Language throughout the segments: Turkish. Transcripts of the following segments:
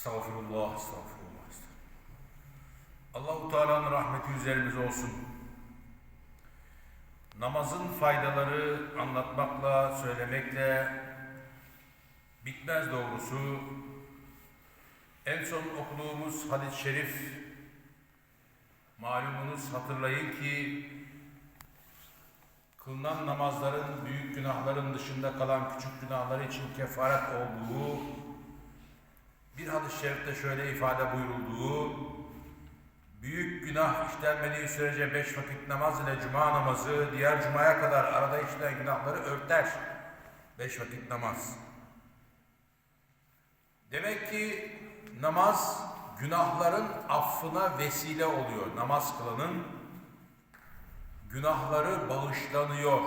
Estağfurullah, estağfurullah. estağfurullah. Allahu Teala'nın rahmeti üzerimize olsun. Namazın faydaları anlatmakla, söylemekle bitmez doğrusu. En son okuduğumuz hadis-i şerif malumunuz hatırlayın ki kılınan namazların büyük günahların dışında kalan küçük günahlar için kefaret olduğu bir hadis-i şerifte şöyle ifade buyurulduğu büyük günah işlenmediği sürece beş vakit namaz ile cuma namazı diğer cumaya kadar arada işlenen günahları örter. Beş vakit namaz. Demek ki namaz günahların affına vesile oluyor. Namaz kılanın günahları bağışlanıyor.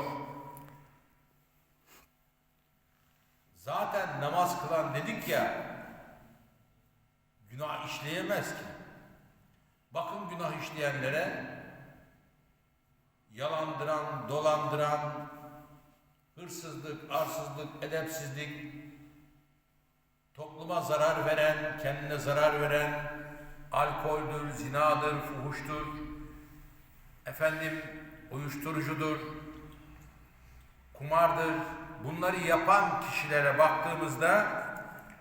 Zaten namaz kılan dedik ya günah işleyemez ki. Bakın günah işleyenlere yalandıran, dolandıran, hırsızlık, arsızlık, edepsizlik, topluma zarar veren, kendine zarar veren, alkoldür, zinadır, fuhuştur, efendim uyuşturucudur, kumardır. Bunları yapan kişilere baktığımızda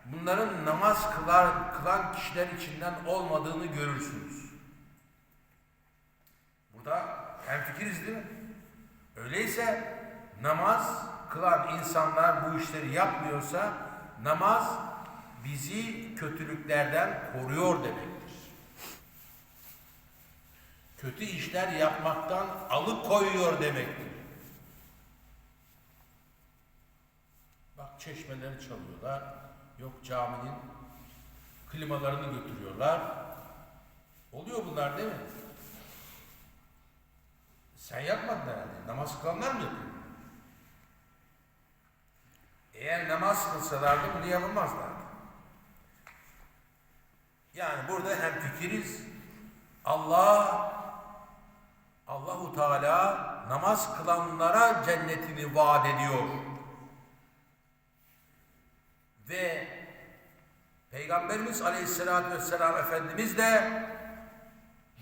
bunların namaz kılar, kılan kişiler içinden olmadığını görürsünüz. Burada hemfikiriz değil mi? Öyleyse namaz kılan insanlar bu işleri yapmıyorsa namaz bizi kötülüklerden koruyor demektir. Kötü işler yapmaktan alıkoyuyor demektir. Bak çeşmeleri çalıyorlar. Yok caminin klimalarını götürüyorlar. Oluyor bunlar değil mi? Sen yapmadın herhalde. Namaz kılanlar mı yapıyor? Eğer namaz kılsalardı bunu yapamazlardı. Yani burada hem fikiriz. Allah Allahu Teala namaz kılanlara cennetini vaat ediyor. Ve Peygamberimiz Aleyhisselatü Vesselam Efendimiz de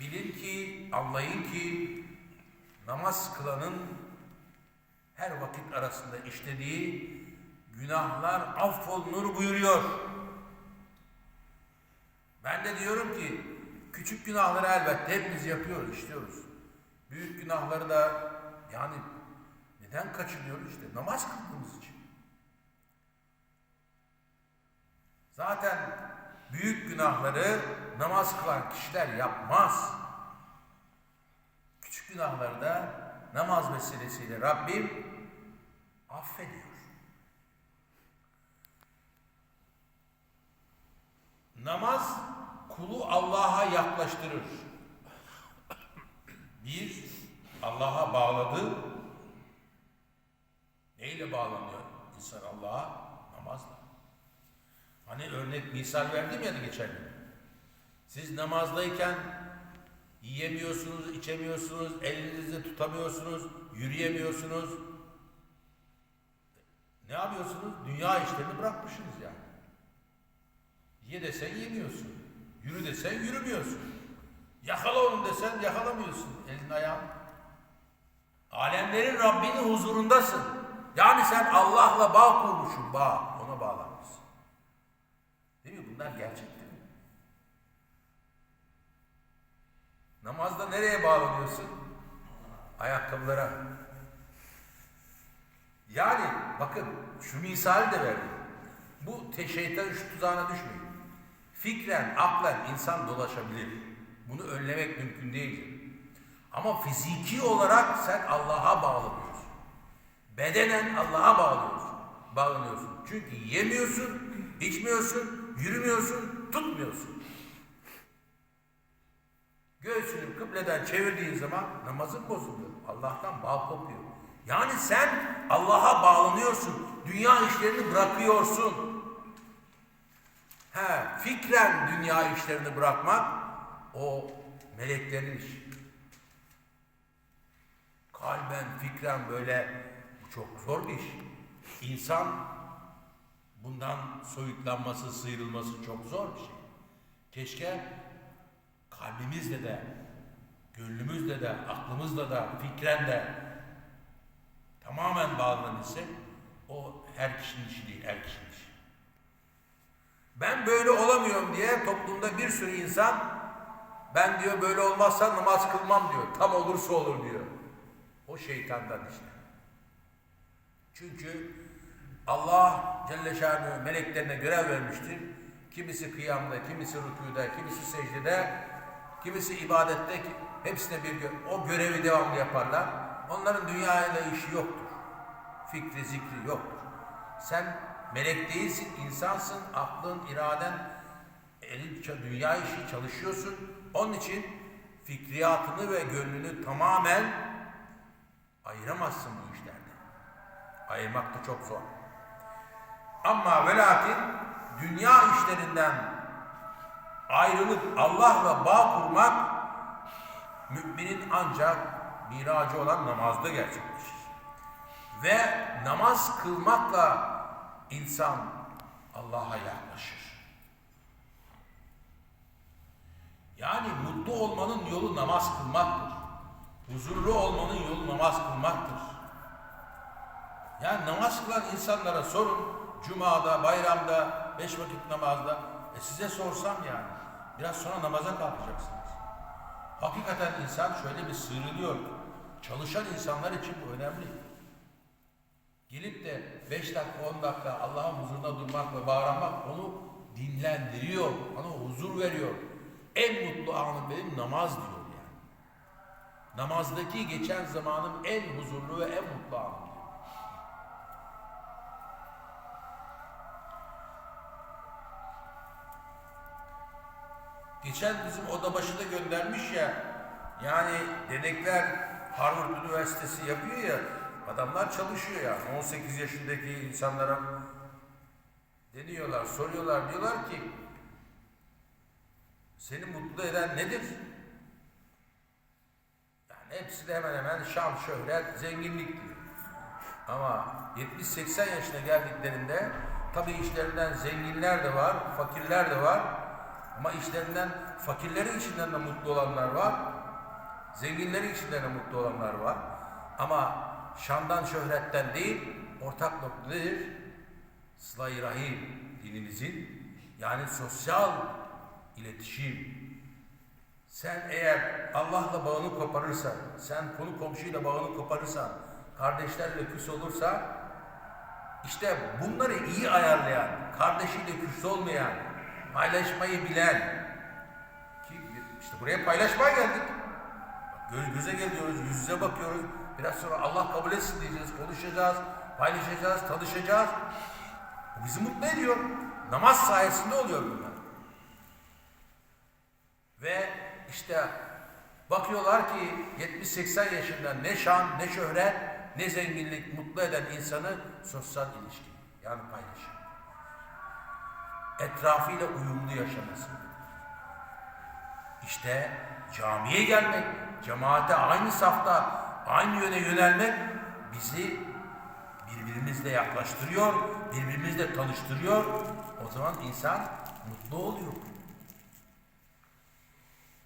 bilin ki, anlayın ki namaz kılanın her vakit arasında işlediği günahlar affolunur buyuruyor. Ben de diyorum ki küçük günahları elbette hepimiz yapıyoruz, işliyoruz. Büyük günahları da yani neden kaçınıyoruz işte namaz kıldığımız için. Zaten büyük günahları namaz kılan kişiler yapmaz. Küçük günahları da namaz vesilesiyle Rabbim affediyor. Namaz kulu Allah'a yaklaştırır. Bir, Allah'a bağladı. Neyle bağlanıyor insan Allah'a? Namazla. Hani örnek misal verdim ya da geçen gün. Siz namazdayken yiyemiyorsunuz, içemiyorsunuz, elinizde tutamıyorsunuz, yürüyemiyorsunuz. Ne yapıyorsunuz? Dünya işlerini bırakmışsınız yani. Ye desen yemiyorsun. Yürü desen yürümüyorsun. Yakala onu desen yakalamıyorsun. Elin ayağın. Alemlerin Rabbinin huzurundasın. Yani sen Allah'la bağ kurmuşsun. Bağ. Ona bağlanmışsın. Değil mi? Bunlar gerçek değil mi? Namazda nereye bağlanıyorsun? Ayakkabılara. Yani bakın şu misali de verdim. Bu şeytan şu tuzağına düşmeyin. Fikren, aklen insan dolaşabilir. Bunu önlemek mümkün değildir. Ama fiziki olarak sen Allah'a bağlanıyorsun. Bedenen Allah'a bağlıyorsun. Bağlanıyorsun. Çünkü yemiyorsun, içmiyorsun, yürümüyorsun, tutmuyorsun. Göğsünü kıbleden çevirdiğin zaman namazın bozuluyor. Allah'tan bağ kopuyor. Yani sen Allah'a bağlanıyorsun. Dünya işlerini bırakıyorsun. He, fikren dünya işlerini bırakmak o meleklerin işi. Kalben, fikren böyle çok zor bir iş. İnsan bundan soyutlanması, sıyrılması çok zor bir şey. Keşke kalbimizle de, gönlümüzle de, aklımızla da, fikren de tamamen bağlanabilsek o her kişinin işi değil, her kişinin işi. Ben böyle olamıyorum diye toplumda bir sürü insan ben diyor böyle olmazsa namaz kılmam diyor. Tam olursa olur diyor. O şeytandan işte. Çünkü Allah Celle Şanuhu meleklerine görev vermiştir. Kimisi kıyamda, kimisi rükuda, kimisi secdede, kimisi ibadette, hepsine bir gö o görevi devamlı yaparlar. Onların dünyayla işi yoktur. Fikri, zikri yoktur. Sen melek değilsin, insansın, aklın, iraden, elin, dünya işi çalışıyorsun. Onun için fikriyatını ve gönlünü tamamen ayıramazsın bu işlerden. Ayırmak da çok zor. Ama ve lakin dünya işlerinden ayrılıp Allah'la bağ kurmak müminin ancak miracı olan namazda gerçekleşir. Ve namaz kılmakla insan Allah'a yaklaşır. Yani mutlu olmanın yolu namaz kılmaktır. Huzurlu olmanın yolu namaz kılmaktır. Yani namaz kılan insanlara sorun. Cuma'da, bayramda, beş vakit namazda. E size sorsam yani. Biraz sonra namaza kalkacaksınız. Hakikaten insan şöyle bir sıyrılıyor. Çalışan insanlar için bu önemli. Gelip de beş dakika, on dakika Allah'ın huzuruna durmak ve bağırmak onu dinlendiriyor. Ona huzur veriyor. En mutlu anım benim namaz diyor yani. Namazdaki geçen zamanım en huzurlu ve en mutlu anım Geçen bizim oda başında göndermiş ya, yani denekler Harvard Üniversitesi yapıyor ya, adamlar çalışıyor ya, 18 yaşındaki insanlara deniyorlar, soruyorlar, diyorlar ki, seni mutlu eden nedir? Yani hepsi de hemen hemen şan, şöhret, zenginlik diyor. Ama 70-80 yaşına geldiklerinde tabii işlerinden zenginler de var, fakirler de var. Ama işlerinden fakirlerin içinden de mutlu olanlar var. Zenginlerin içinden de mutlu olanlar var. Ama şandan şöhretten değil, ortak nokta nedir? Sıla-i Rahim dinimizin yani sosyal iletişim. Sen eğer Allah'la bağını koparırsan, sen konu komşuyla bağını koparırsan, kardeşlerle küs olursa, işte bunları iyi ayarlayan, kardeşiyle küs olmayan, paylaşmayı bilen, ki işte buraya paylaşmaya geldik. Göz göze geliyoruz, yüz yüze bakıyoruz. Biraz sonra Allah kabul etsin diyeceğiz, konuşacağız, paylaşacağız, tanışacağız. Bu bizi mutlu ediyor. Namaz sayesinde oluyor bunlar. Ve işte bakıyorlar ki 70-80 yaşında ne şan, ne şöhret, ne zenginlik mutlu eden insanı sosyal ilişki. Yani paylaşım. Etrafıyla uyumlu yaşaması. İşte camiye gelmek, cemaate aynı safta, aynı yöne yönelmek bizi birbirimizle yaklaştırıyor, birbirimizle tanıştırıyor. O zaman insan mutlu oluyor.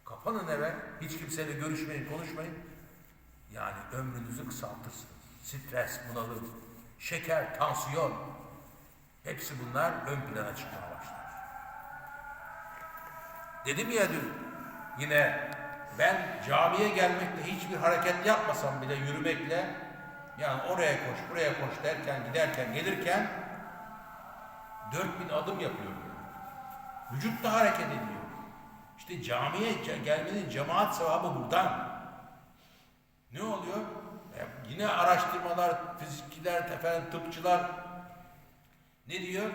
Kapanın eve, hiç kimseyle görüşmeyin, konuşmayın. Yani ömrünüzü kısaltırsınız. Stres, bunalım, şeker, tansiyon. Hepsi bunlar ön plana çıkmaya başlar. Dedim ya dün, yine ben camiye gelmekle hiçbir hareket yapmasam bile yürümekle, yani oraya koş, buraya koş derken, giderken, gelirken 4000 adım yapıyorum. Vücut da hareket ediyor. İşte camiye gelmenin cemaat sevabı buradan. Ne oluyor? E yine araştırmalar, fizikçiler, efendim, tıpçılar ne diyor?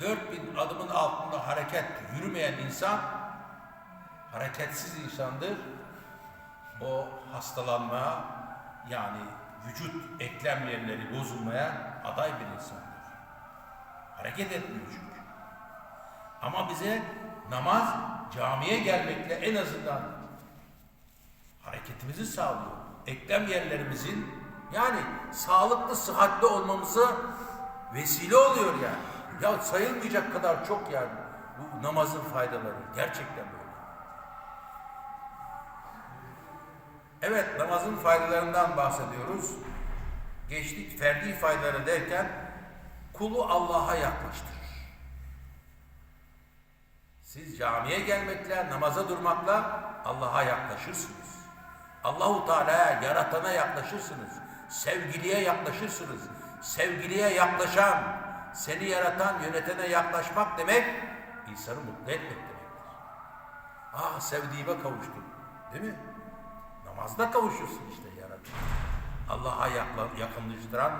4000 adımın altında hareket yürümeyen insan hareketsiz insandır. O hastalanmaya yani vücut eklem yerleri bozulmaya aday bir insandır. Hareket etmiyor çünkü. Ama bize namaz camiye gelmekle en azından hareketimizi sağlıyor. Eklem yerlerimizin yani sağlıklı, sıhhatli olmamıza vesile oluyor yani. Ya sayılmayacak kadar çok yani. Bu namazın faydaları gerçekten böyle. Evet namazın faydalarından bahsediyoruz. Geçtik ferdi faydaları derken kulu Allah'a yaklaştırır. Siz camiye gelmekle, namaza durmakla Allah'a yaklaşırsınız. Allahu Teala'ya, yaratana yaklaşırsınız. Sevgiliye yaklaşırsınız. Sevgiliye yaklaşan, seni yaratan, yönetene yaklaşmak demek insanı mutlu etmek demektir. Ah sevdiğime kavuştum. Değil mi? Namazda kavuşursun işte yaratan. Allah'a yakınlaştıran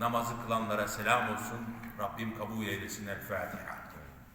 namazı kılanlara selam olsun. Rabbim kabul eylesin. El Fatiha.